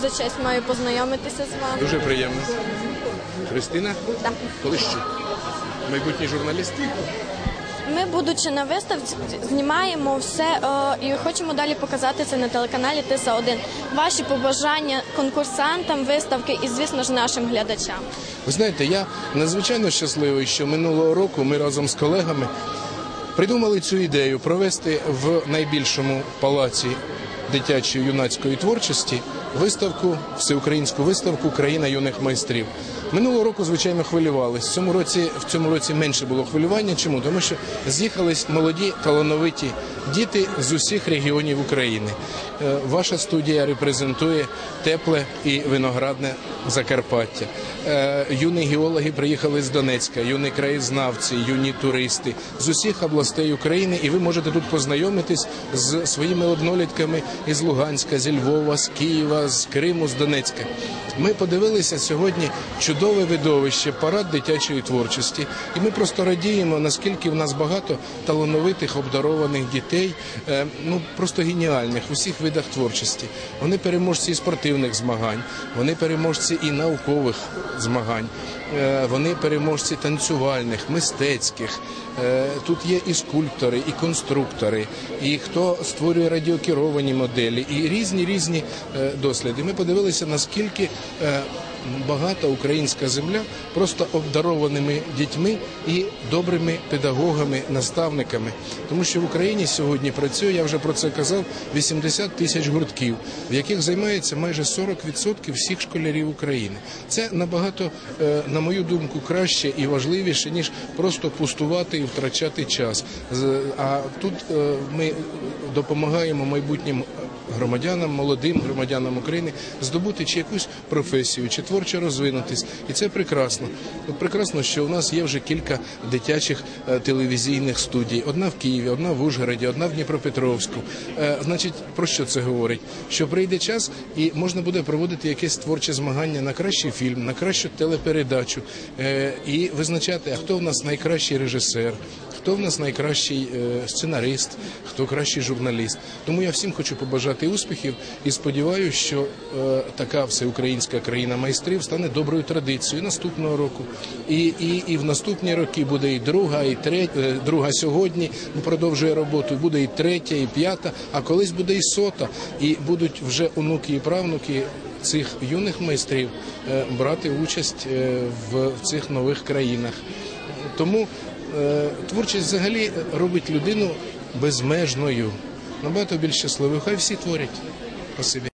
за честь маю познайомитися з вами. Дуже приємно. Христина? Так. Коли що? Майбутній журналіст? Ми, будучи на виставці, знімаємо все е, і хочемо далі показати це на телеканалі Тиса 1 Ваші побажання конкурсантам виставки і, звісно ж, нашим глядачам. Ви знаєте, я надзвичайно щасливий, що минулого року ми разом з колегами придумали цю ідею провести в найбільшому палаці дитячої юнацької творчості виставку, всеукраїнську виставку Країна юних майстрів. Минулого року, звичайно, хвилювались. В цьому році в цьому році менше було хвилювання. Чому? Тому що з'їхались молоді талановиті діти з усіх регіонів України. Е, Ваша студія репрезентує тепле і виноградне Закарпаття. Е, Юні геологи приїхали з Донецька, юні краєзнавці, юні туристи з усіх областей України, і ви можете тут познайомитись з своїми однолітками із Луганська, зі Львова, з Києва, з Криму, з Донецька. Ми подивилися сьогодні чудове видовище, парад дитячої творчості, і ми просто радіємо, наскільки в нас багато талановитих, обдарованих дітей, е, ну просто геніальних в усіх видах творчості. Вони переможці і спортивних змагань, вони переможці і наукових змагань, е, вони переможці танцювальних, мистецьких. Е, Тут є і скульптори, і конструктори, і хто створює радіокеровані моделі, і різні різні досліди. Ми подивилися, наскільки багата українська земля просто обдарованими дітьми і добрими педагогами, наставниками. Тому що в Україні сьогодні працює, я вже про це казав, 80 тисяч гуртків, в яких займається майже 40% всіх школярів України. Це набагато, е, на мою думку, краще і важливіше ніж просто пустувати і втрачати час. А тут е, ми допомагаємо майбутнім громадянам, молодим громадянам України здобути чи якусь професію, чи творчо розвинутись, і це прекрасно. Прекрасно, що у нас є вже кілька дитячих е, телевізійних студій: одна в Києві, одна в Ужгороді, одна в Дніпропетровську. Е, Значить, про що це говорить? Що прийде час, і можна буде проводити якесь творче змагання на кращий фільм, на кращу телепередачу е, і визначати, а хто в нас найкращий режисер. Хто в нас найкращий е, сценарист, хто кращий журналіст. Тому я всім хочу побажати успіхів і сподіваюся, що така всеукраїнська країна майстрів стане доброю традицією наступного року. І, і, і в наступні роки буде і друга, і третя, друга сьогодні продовжує роботу. Буде і третя, і п'ята, а колись буде і сота, і будуть вже онуки і правнуки. Цих юних майстрів е, брати участь е, в, цих нових країнах. Тому е, творчість взагалі робить людину безмежною, набагато більш щасливою. Хай всі творять. Спасибі.